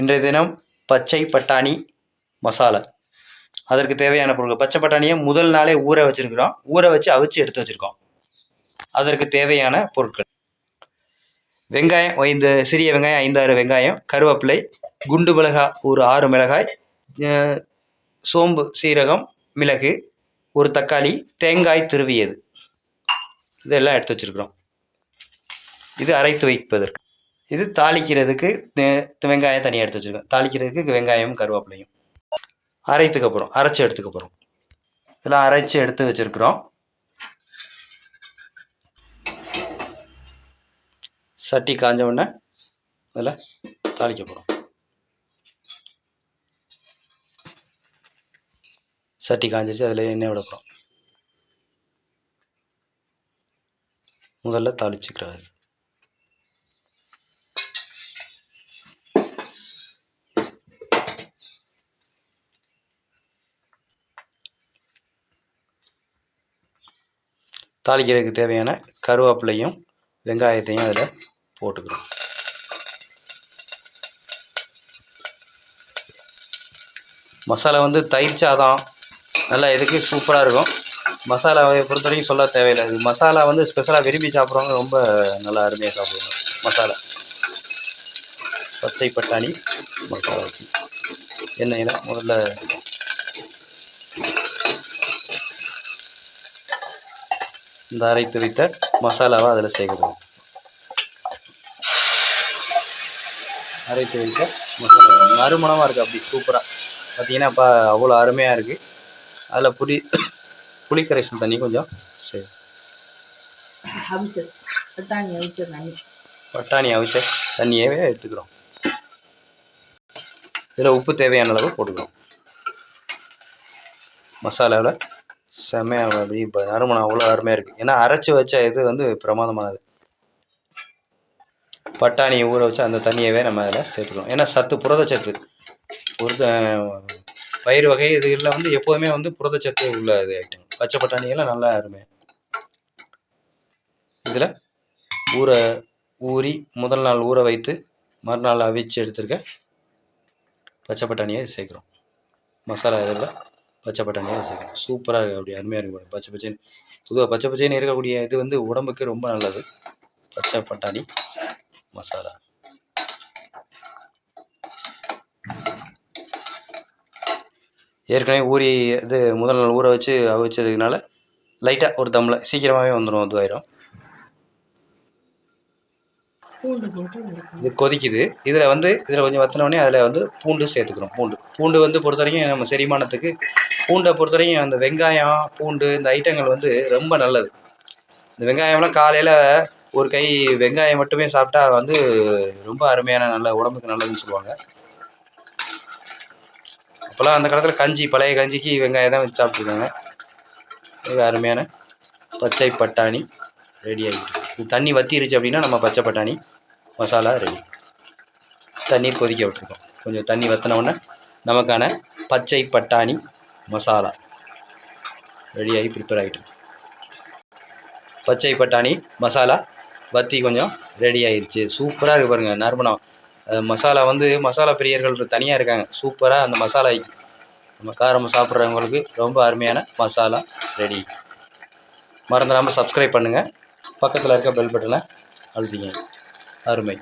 இன்றைய தினம் பச்சை பட்டாணி மசாலா. அதற்கு தேவையான பொருட்கள் பச்சை பட்டாணியை முதல் நாளே ஊற வச்சுருக்குறோம். ஊற வச்சு அவிச்சு எடுத்து வச்சுருக்கோம். அதற்கு தேவையான பொருட்கள். வெங்காயம் இந்த சிறிய வெங்காயம் ஐந்தாறு வெங்காயம் கருவேப்பிலை குண்டு மிளகாய் ஒரு ஆறு மிளகாய் சோம்பு சீரகம் மிளகு ஒரு தக்காளி தேங்காய் துருவியது. இதெல்லாம் எடுத்து வச்சுருக்குறோம். இது அரைத்து வைப்பதற்கு. இது தாளிக்கிறதுக்கு வெங்காயம் தனியாக எடுத்து வச்சுருக்கோம் தாளிக்கிறதுக்கு வெங்காயம் கருவேப்பிலையும். அரைத்துக்கு அப்புறம் அரைச்சி எடுத்துக்க போகிறோம் இதெல்லாம் அரைச்சி எடுத்து வச்சுருக்குறோம். சட்டி காஞ்ச உடனே அதில் தாளிக்க போகிறோம் சட்டி காஞ்சிருச்சு அதில் எண்ணெய் விட போகிறோம் முதல்ல தாளிச்சுக்கிறாரு தாளிக்கிறதுக்கு தேவையான கருவேப்பிலையும் வெங்காயத்தையும் அதில் போட்டுக்கிறோம். மசாலா வந்து தயிர் சாதம் நல்லா எதுக்கு சூப்பராக இருக்கும். மசாலாவை பொறுத்த வரைக்கும் சொல்ல தேவையில்லை. இது மசாலா வந்து ஸ்பெஷலாக விரும்பி சாப்பிட்றவங்க ரொம்ப நல்லா அருமையாக சாப்பிடுவாங்க மசாலா. பச்சை பட்டாணி மசாலா எண்ணெயில் முதல்ல இந்த அரைத்து வைத்த மசாலாவை அதில் சேர்க்குறோம் அரைத்து வைத்த மசாலா நறுமணமாக இருக்குது அப்படி சூப்பராக பார்த்தீங்கன்னா இப்போ அவ்வளோ அருமையாக இருக்குது அதில் புளி புளி கரைசல் தண்ணி கொஞ்சம் சரி பட்டாணி அவிச்ச தண்ணியவே எடுத்துக்கிறோம். இதில் உப்பு தேவையான அளவு போட்டுக்கிறோம். மசாலாவில் செம்மையாக அப்படி. இப்போ நறுமணம் அவ்வளோ அருமையாக இருக்குது ஏன்னா அரைச்சி வச்ச இது வந்து பிரமாதமானது. பட்டாணியை ஊற வச்சு அந்த தண்ணியவே நம்ம அதில் சேர்த்துக்கணும். ஏன்னா சத்து புரதச்சத்து ஒரு பயிர் வகை இதுகளில் வந்து எப்போதுமே வந்து புரதச்சத்து உள்ள இது ஐட்டம் பச்சை பட்டாணியெல்லாம் நல்லா அருமை. இதில் ஊற ஊறி முதல் நாள் ஊற வைத்து மறுநாள் அவிச்சு எடுத்திருக்க பச்சை பட்டாணியை சேர்க்குறோம். மசாலா இதில் பச்சை பட்டாணியை வச்சுருக்கேன். சூப்பராக இருக்குது அப்படி அருமையாக இருக்கும் பச்சை பச்சைன்னு. பொதுவாக பச்சை பச்சைன்னு இருக்கக்கூடிய இது வந்து உடம்புக்கு ரொம்ப நல்லது. பச்சை பட்டாணி மசாலா. ஏற்கனவே ஊறி இது முதல் நாள் ஊற வச்சு அவிச்சதுனால லைட்டாக ஒரு தம்மில் சீக்கிரமாகவே வந்துடும் இதுவாயிரும் பூண்டு போட்டு இது கொதிக்குது. இதில் வந்து இதில் கொஞ்சம் வத்தினோடனே அதில் வந்து பூண்டு சேர்த்துக்கிறோம் பூண்டு. பூண்டு வந்து பொறுத்த வரைக்கும் நம்ம செரிமானத்துக்கு பூண்டை பொறுத்த வரைக்கும் அந்த வெங்காயம் பூண்டு இந்த ஐட்டங்கள் வந்து ரொம்ப நல்லது. இந்த வெங்காயம்லாம் காலையில் ஒரு கை வெங்காயம் மட்டுமே சாப்பிட்டா வந்து ரொம்ப அருமையான நல்ல உடம்புக்கு நல்லதுன்னு சொல்லுவாங்க. அப்போல்லாம் அந்த காலத்தில் கஞ்சி பழைய கஞ்சிக்கு வெங்காயம் தான் வச்சு சாப்பிட்ருக்காங்க இது அருமையான பச்சை பட்டாணி ரெடி ஆகிட்டு தண்ணி வத்திருச்சு அப்படின்னா நம்ம பச்சை பட்டாணி மசாலா ரெடி தண்ணீர் கொதிக்க விட்டுருக்கோம். கொஞ்சம் தண்ணி வத்தினவுடனே நமக்கான பச்சை பட்டாணி மசாலா ரெடியாகி ப்ரிப்பேர் ஆகிட்டு பச்சை பட்டாணி மசாலா வத்தி கொஞ்சம் ரெடி ஆயிடுச்சு சூப்பராக இருக்குது பாருங்கள் நறுமணம் அது மசாலா வந்து மசாலா பிரியர்கள் தனியாக இருக்காங்க. சூப்பராக அந்த மசாலா ஆயிடுச்சு நம்ம காரம் சாப்பிட்றவங்களுக்கு ரொம்ப அருமையான மசாலா ரெடி மறந்துடாமல் சப்ஸ்கிரைப் பண்ணுங்கள் பக்கத்தில் இருக்க பெல் பட்டனை அழுத்திங்க அருமை.